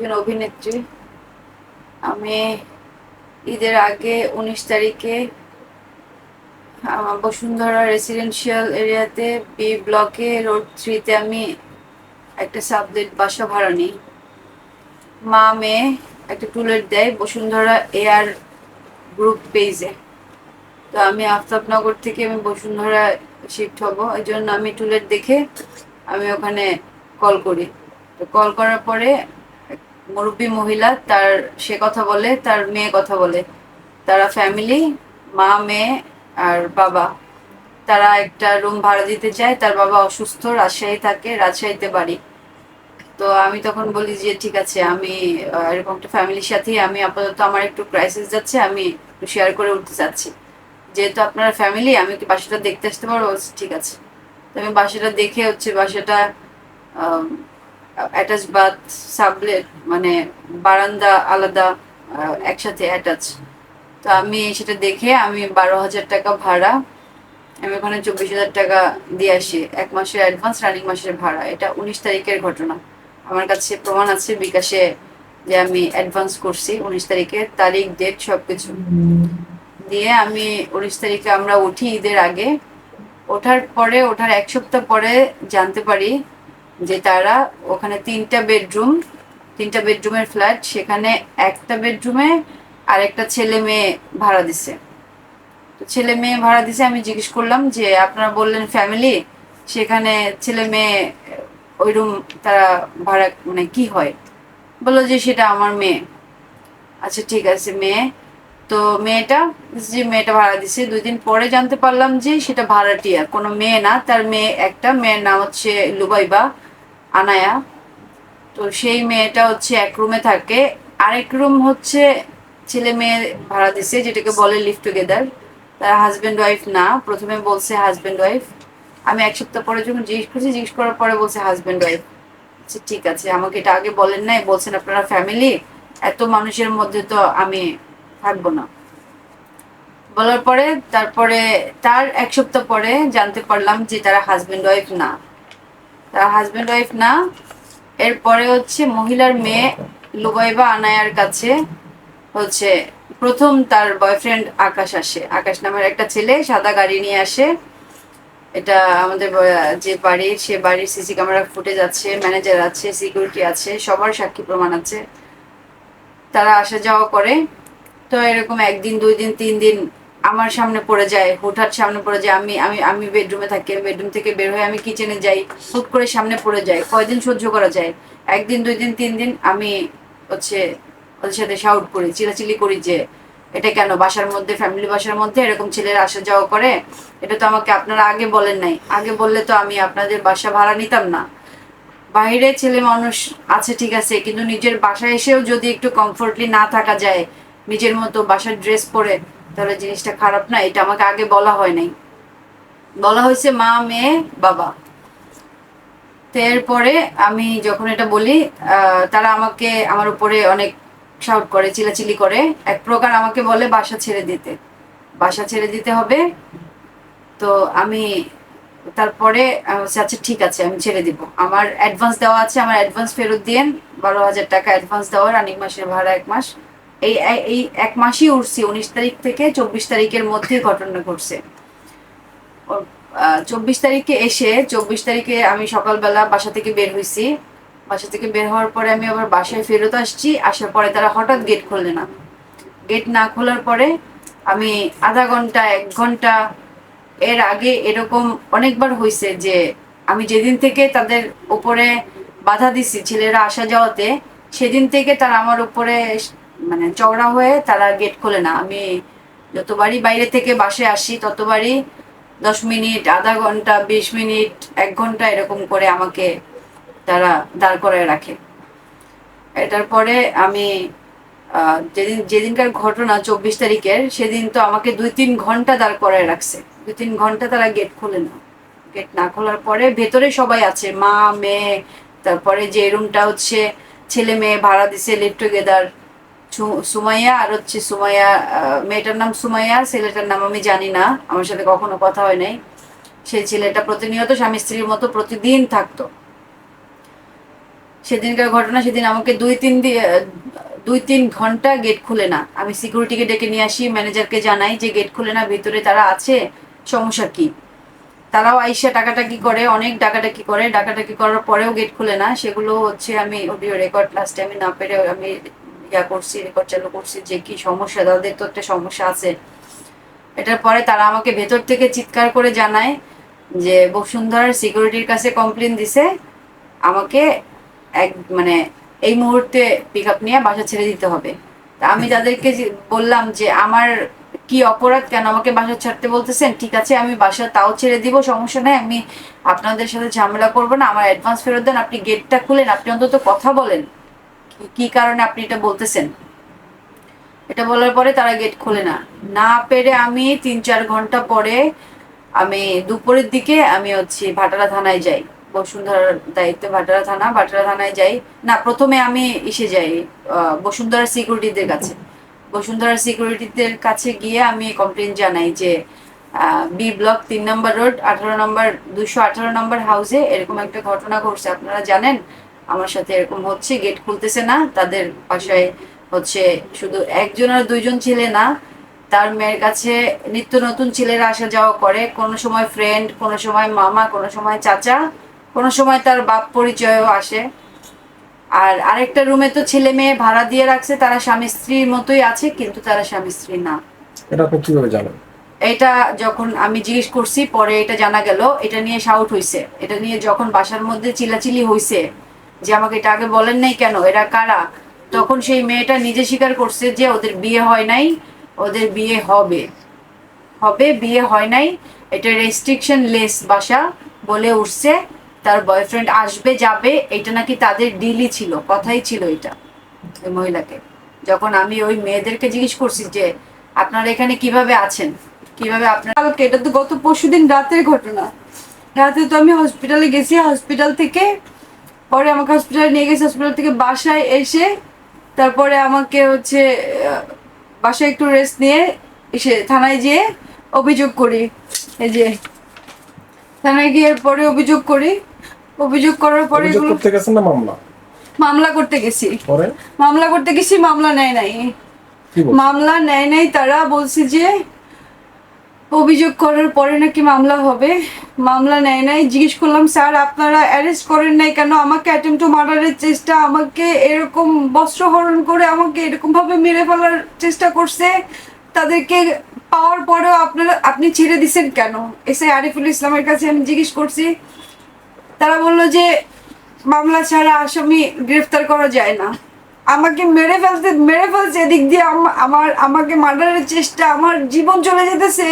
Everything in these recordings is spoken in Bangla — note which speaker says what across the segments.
Speaker 1: একজন অভিনেত্রী। আমি ঈদের আগে উনিশ তারিখে বসুন্ধরা রেসিডেন্সিয়াল এরিয়াতে বি ব্লকে রোড থ্রিতে আমি একটা সাবলেট বাসা ভাড়া নিই। মা, মেয়ে একটা টুলেট দেয় বসুন্ধরা এয়ার গ্রুপ পেজে তো আমি আফতাবনগর থেকে আমি বসুন্ধরা শিফট হব এই জন্য আমি টুলেট দেখে আমি ওখানে কল করি। তো কল করার পরে মুরব্বী মহিলা, তার, সে কথা বলে, তার মেয়ে কথা বলে। তারা ফ্যামিলি মা, মেয়ে আর বাবা। তারা একটা রুম ভাড়া দিতে চায়, তার বাবা অসুস্থ, রাজশাহী থাকে, রাজশাহীতে বাড়ি। তো আমি তখন বলি যে, ঠিক আছে, আমি এরকম একটা ফ্যামিলির সাথেই আমি আপাতত আমার একটু ক্রাইসিস যাচ্ছে, আমি একটু শেয়ার করে উঠতে চাচ্ছি। যেহেতু আপনারা ফ্যামিলি আমি কি বাসাটা দেখতে আসতে পারব? ঠিক আছে। তো আমি বাসাটা দেখে হচ্ছে বাসাটা অ্যাটাচ বাথ সাবলেট মানে বারান্দা আলাদা একসাথে অ্যাটাচ তো আমি সেটা দেখে আমি বারো হাজার টাকা ভাড়া, আমি ওখানে চব্বিশ হাজার টাকা দিয়ে আসি। এক মাসের অ্যাডভান্স রানিং মাসের ভাড়া। এটা উনিশ তারিখের ঘটনা। আমার কাছে প্রমাণ আছে বিকাশে যে আমি অ্যাডভান্স করছি উনিশ তারিখে। তারিখ ডেট সব কিছু দিয়ে আমি উনিশ তারিখে আমরা উঠি ঈদের আগে। ওঠার পরে, ওঠার এক সপ্তাহ পরে জানতে পারি যে তারা ওখানে তিনটা বেডরুম, তিনটা বেডরুমের ফ্ল্যাট, সেখানে একটা বেডরুমে আরেকটা ছেলে মেয়ে ভাড়া দিছে। তো ছেলে মেয়ে ভাড়া দিছে, আমি জিজ্ঞেস করলাম যে, আপনারা বললেন ফ্যামিলি, সেখানে ছেলে মেয়ে, ওই রুম তারা ভাড়া মানে কি হয়? বলল যে, সেটা আমার মেয়ে। আচ্ছা ঠিক আছে, মেয়ে। তো মেয়েটা, যে মেয়েটা ভাড়া দিছে, দুই দিন পরে জানতে পারলাম যে, সেটা ভাড়াটিয়া, কোনো মেয়ে না, তার মেয়ে একটা, মেয়ের নাম হচ্ছে লুবাইবা। আনায়া। তো সেই মেয়েটা হচ্ছে এক রুমে থাকে। আরেক রুম হচ্ছে ছেলে মেয়ে ভাড়া দিছে, যেটাকে বলে লিভ টুগেদার তারা হাজব্যান্ড ওয়াইফ না, প্রথমে বলছে হাজব্যান্ড ওয়াইফ আমি এক সপ্তাহ পরে যখন জিজ্ঞেস করছি, জিজ্ঞেস করার পরে বলছে হাজব্যান্ড ওয়াইফ আচ্ছা ঠিক আছে, আমাকে এটা আগে বলেন নাই। বলছেন, আপনারা ফ্যামিলি এত মানুষের মধ্যে তো আমি থাকব না। বলার পরে তারপরে, তার এক সপ্তাহ পরে জানতে পারলাম যে তারা হাজব্যান্ড ওয়াইফ না। তারা হাজব্যান্ড ওয়াইফ না। এরপরে হচ্ছে মহিলার মেয়ে লুবাইবা আনায়ার কাছে হচ্ছে প্রথম তার বয়ফ্রেন্ড আকাশ আসে। আকাশ নামের একটা ছেলে, সাদা গাড়ি নিয়ে আসে। এটা আমাদের যে বাড়ির সে বাড়ির সিসি ক্যামেরা ফুটেজ আছে ম্যানেজার আছে সিকিউরিটি আছে, সবার সাক্ষী প্রমাণ আছে। তারা আসা যাওয়া করে। তো এরকম একদিন, দুই দিন, তিন দিন আমার সামনে পড়ে যায়, হুটহাট সামনে পড়ে যায়, আমি আমি আমি বেডরুমে থাকি বেডরুম থেকে বের হয়ে আমি কিচেনে যাই, হুট করে সামনে পড়ে যায়, কয়দিন সহ্য করা যায়? একদিন দুই দিন তিন দিন আমি হচ্ছে ওদের সাথে শাউট করি, চিলাচিলি করি যে, এটা কেন বাসার মধ্যে ফ্যামিলি বাসার মধ্যে এরকম ছেলেরা আসা যাওয়া করে? এটা তো আমাকে আপনারা আগে বলেন নাই। আগে বললে তো আমি আপনাদের বাসা ভাড়া নিতাম না। বাইরে ছেলে মানুষ আছে, ঠিক আছে, কিন্তু নিজের বাসায় এসেও যদি একটু কমফোর্টলি না থাকা যায়, নিজের মতো বাসার ড্রেস পরে তাহলে জিনিসটা খারাপ না, এটা আমাকে আগে বলা হয় নাই। বলা হয়েছে মা, মেয়ে, বাবা। এরপরে আমি যখন এটা বলি তারা আমাকে আমার উপরে অনেক শাউট করে, চিলাচিলি করে। এক প্রকার আমাকে বলে, বাসা ছেড়ে দিতে। বাসা ছেড়ে দিতে হবে। তো আমি তারপরে আচ্ছা ঠিক আছে, আমি ছেড়ে দিব। আমার অ্যাডভান্স দেওয়া আছে, আমার অ্যাডভান্স ফেরত দিয়েন। বারো হাজার টাকা অ্যাডভান্স দেওয়ার অনেক মাসের ভাড়া এক মাস। এই, এই- এক মাসই উঠছি উনিশ তারিখ থেকে চব্বিশ তারিখের মধ্যে ঘটনা ঘটছে। চব্বিশ তারিখে এসে, চব্বিশ তারিখে আমি সকালবেলা বাসা থেকে বের হয়েছি বাসা থেকে বের হওয়ার পরে আমি আবার বাসায় ফেরত আসছি, আসার পরে তারা হঠাৎ গেট খুললে না। গেট না খোলার পরে আমি আধা ঘণ্টা, এক ঘণ্টা এর আগে এরকম অনেকবার হয়েছে যে আমি যেদিন থেকে তাদের উপরে বাধা দিছি ছেলেরা আসা যাওয়াতে, সেদিন থেকে তারা আমার উপরে মানে চওড়া হয়ে তারা গেট খোলে না। আমি যতবারই বাইরে থেকে বাসে আসি, ততবারই দশ মিনিট, আধা ঘণ্টা, বিশ মিনিট, এক ঘণ্টা এরকম করে আমাকে তারা দাঁড় করায় রাখে। এটার পরে আমি যেদিন, যেদিনকার ঘটনা চব্বিশ তারিখের, সেদিন তো আমাকে দুই তিন ঘণ্টা দাঁড় করায় রাখছে। দুই তিন ঘণ্টা তারা গেট খোলে না। গেট না খোলার পরে ভেতরে সবাই আছে, মা, মেয়ে, তারপরে যে রুমটা হচ্ছে ছেলে মেয়ে ভাড়া দিছে লিভ টুগেদার সুমাইয়া আর হচ্ছে সুমাইয়া মেয়েটার নাম সুমাইয়া, ছেলেটার নাম আমি জানি না। আমার সাথে কখনো কথা হয় নাই। সেই ছেলেটা প্রতিনিয়ত স্বামী স্ত্রীর মতো প্রতিদিন থাকতো। সেদিনকার ঘটনা, সেদিন আমাকে দুই তিন দুই তিন ঘণ্টা গেট খুলে না। আমি সিকিউরিটিকে ডেকে নিয়ে আসি ম্যানেজারকে জানাই যে গেট খুলে না, ভিতরে তারা আছে, সমস্যা কি? তারাও আইসা টাকাটাকি করে, অনেক ডাকাটাকি করে। ডাকাটাকি করার পরেও গেট খুলে না। সেগুলো হচ্ছে আমি অডিও রেকর্ড লাস্টে আমি না পেরে আমি ইয়া করছি রেকর্ড চালু করছি যে কি সমস্যা, তাদের তো একটা সমস্যা আছে। এটার পরে তারা আমাকে ভেতর থেকে চিৎকার করে জানায় যে বসুন্ধরার সিকিউরিটির কাছে কমপ্লেন দিছে, আমাকে এক মানে এই মুহূর্তে পিক আপ নিয়ে বাসা ছেড়ে দিতে হবে। তা আমি তাদেরকে বললাম যে, আমার কি অপরাধ? কেন আমাকে বাসা ছাড়তে বলতেছেন? ঠিক আছে, আমি বাসা তাও ছেড়ে দিব, সমস্যা নেই, আমি আপনাদের সাথে ঝামেলা করব না, আমার অ্যাডভান্স ফেরত দেন, আপনি গেটটা খুলেন, আপনি অন্তত কথা বলেন। কি- কারণে আপনি এটা বলতেছেন? এটা বলার পরে তারা গেট খোলে না। না পেরে আমি তিন চার ঘণ্টা পরে আমি দুপুরের দিকে আমি হচ্ছে ভাটারা থানায় যাই। বসুন্ধরার দায়িত্বে ভাটারা থানা ভাটারা থানায় যাই। না প্রথমে আমি এসে যাই আহ, বসুন্ধরার সিকিউরিটিদের কাছে। বসুন্ধরার সিকিউরিটিদের কাছে গিয়ে আমি কমপ্লেন জানাই যে বি ব্লক তিন নম্বর রোড আঠারো নম্বর দুশো আঠারো নম্বর হাউসে এরকম একটা ঘটনা ঘটছে। আপনারা জানেন? আমার সাথে এরকম হচ্ছে গেট খুলতেছে না। তাদের বাসায় হচ্ছে শুধু একজন আর দুইজন ছেলে না তার মেয়ের কাছে নিত্য নতুন ছেলেরা আসা যাওয়া করে। কোনো সময় ফ্রেন্ড কোনো সময় মামা কোনো সময় চাচা কোনো সময় তার বাপ পরিচয়ও আসে। আর আরেকটা রুমে তো ছেলে মেয়ে ভাড়া দিয়ে রাখছে তারা স্বামী স্ত্রীর মতোই আছে কিন্তু তারা স্বামী স্ত্রী না।
Speaker 2: এটা আপনি কীভাবে জানেন?
Speaker 1: এটা যখন আমি জিজ্ঞেস করছি পরে এটা জানা গেল। এটা নিয়ে শাউট হইছে। এটা নিয়ে যখন বাসার মধ্যে চিলাচিলি হইছে যে আমাকে এটা আগে বলেন নাই কেন? এরা কারা? তখন সেই মেয়েটা নিজে স্বীকার করছে যে ওদের বিয়ে হয় নাই, ওদের বিয়ে হবে। হবে, বিয়ে হয় নাই, এটা রেস্ট্রিকশন লেস বাসা বলে উঠছে, তার বয়ফ্রেন্ড আসবে, যাবে, এটা নাকি তাদের ডিলই ছিল, কথাই ছিল এটা ওই মহিলাকে। যখন আমি ওই মেয়েদেরকে জিজ্ঞেস করছি যে, আপনারা এখানে কীভাবে আছেন? কীভাবে আপনার এটা তো গত পরশুদিন রাতের ঘটনা। রাতে তো আমি হসপিটালে গেছি হসপিটাল থেকে পরে আমাকে হসপিটালে নিয়ে গেছি হসপিটাল থেকে বাসায় এসে তারপরে আমাকে হচ্ছে বাসায় একটু রেস্ট নিয়ে এসে থানায় যেয়ে অভিযোগ করি। এই যে থানায় গিয়ে পরে অভিযোগ করি। অভিযোগ করার পরে এগুলো
Speaker 2: করতে গেছেন না মামলা?
Speaker 1: মামলা করতে গেছি। মামলা করতে গেছি মামলা নেয় নাই। মামলা নেয় নাই তারা বলছে যে অভিযোগ করার পরে নাকি মামলা হবে? মামলা নেয় নাই। জিজ্ঞেস করলাম, স্যার, আপনারা অ্যারেস্ট করেন নাই কেন? আমাকে অ্যাটেম্প মার্ডারের চেষ্টা, আমাকে এরকম বস্ত্রহরণ করে আমাকে এরকম ভাবে মেরে ফেলার চেষ্টা করছে। তাদেরকে পাওয়ার পরেও আপনারা, আপনি ছেড়ে দিছেন কেন? এসে আরিফুল ইসলামের কাছে আমি জিজ্ঞেস করছি। তারা বলল যে, মামলা ছাড়া আসামি গ্রেফতার করা যায় না। আমাকে মেরে ফেলতে মেরে ফেলছে এদিক দিয়ে আমার আমাকে মার্ডারের চেষ্টা আমার জীবন চলে যেতেছে।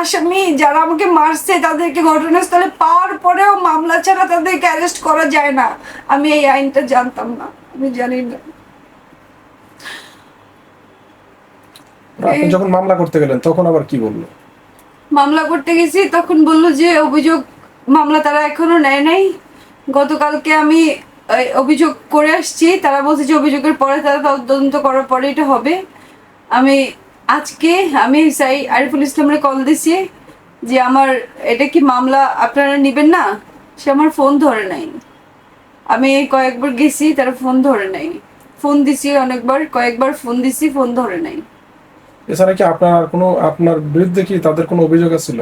Speaker 1: আসামি যারা আমাকে মারছে তাদেরকে ঘটনাস্থলে পাওয়ার পরেও মামলা ছাড়া তাদেরকে অ্যারেস্ট করা যায় না। আমি এই আইনটা জানতাম না আমি জানি না।
Speaker 2: আপনি যখন মামলা করতে গেলেন তখন আবার কি বলল?
Speaker 1: মামলা করতে গেছি তখন বলল যে অভিযোগ মামলা তারা এখনও নেয় নাই। গতকালকে আমি অভিযোগ করে আসছি, তারা বলছে যে অভিযোগের পরে তারা তদন্ত করার পরে এটা হবে। আমি আজকে আমি সাই আরিফুল ইসলামের কল দিছি যে আমার এটা কি মামলা আপনারা নেবেন না? সে আমার ফোন ধরে নাই। আমি কয়েকবার গেছি, তারা ফোন ধরে নাই। ফোন দিছি অনেকবার, কয়েকবার ফোন দিছি ফোন ধরে নাই।
Speaker 2: এছাড়া কি আপনার কোনো, আপনার বিরুদ্ধে কি তাদের কোনো অভিযোগ আছিল?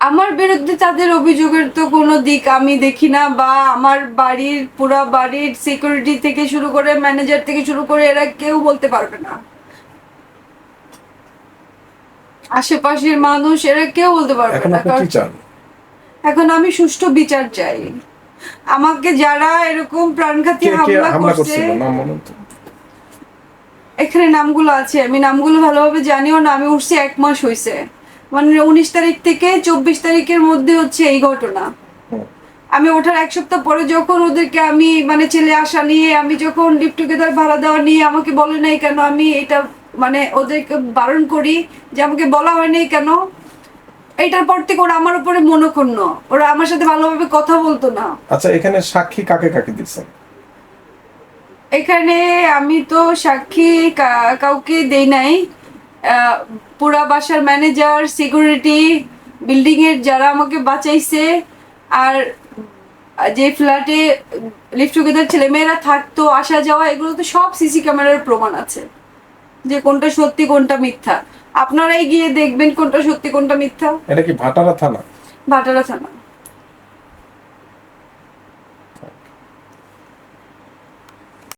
Speaker 1: আমার বিরুদ্ধে তাদের অভিযোগের তো কোনো দিক আমি দেখি না বা আমার বাড়ির পুরো বাড়ির সিকিউরিটি থেকে শুরু করে ম্যানেজার থেকে শুরু করে এরা কেউ বলতে পারবে না। আশেপাশের মানুষ এরা কেউ বলতে পারবে
Speaker 2: এখন
Speaker 1: না এখন আমি সুষ্ঠু বিচার চাই। আমাকে যারা এরকম প্রাণঘাতী হামলা করছে এখানে নামগুলো আছে আমি নামগুলো ভালোভাবে জানিও না আমি উঠছি এক মাস হয়েছে মানে উনিশ তারিখ থেকে চব্বিশ তারিখের মধ্যে হচ্ছে এই ঘটনা। আমি ওঠার এক সপ্তাহ পরে যখন ওদেরকে আমি মানে ছেলে আসা নিয়ে আমি যখন লিভ টুগেদার ভাড়া দেওয়া নিয়ে আমাকে বলে নাই কেন আমি এটা মানে ওদেরকে বারণ করি যে আমাকে বলা হয়নি কেন এটার পর থেকে ওরা আমার উপরে মনোক্ষুণ্ণ। ওরা আমার সাথে ভালোভাবে কথা বলতো না।
Speaker 2: আচ্ছা এখানে সাক্ষী কাকে কাকে দিচ্ছেন
Speaker 1: এখানে আমি তো সাক্ষী কাউকে দেই নাই। পুরা বাসার ম্যানেজার সিকিউরিটি বিল্ডিংয়ের যারা আমাকে বাঁচাইছে আর যে ফ্ল্যাটে লিফট টুগেদার ছেলেমেয়েরা থাকতো আসা যাওয়া এগুলো তো সব সিসি ক্যামেরার প্রমাণ আছে যে কোনটা সত্যি কোনটা মিথ্যা। আপনারাই গিয়ে দেখবেন কোনটা সত্যি কোনটা মিথ্যা।
Speaker 2: এটা কি ভাটারা থানা?
Speaker 1: ভাটারা থানা।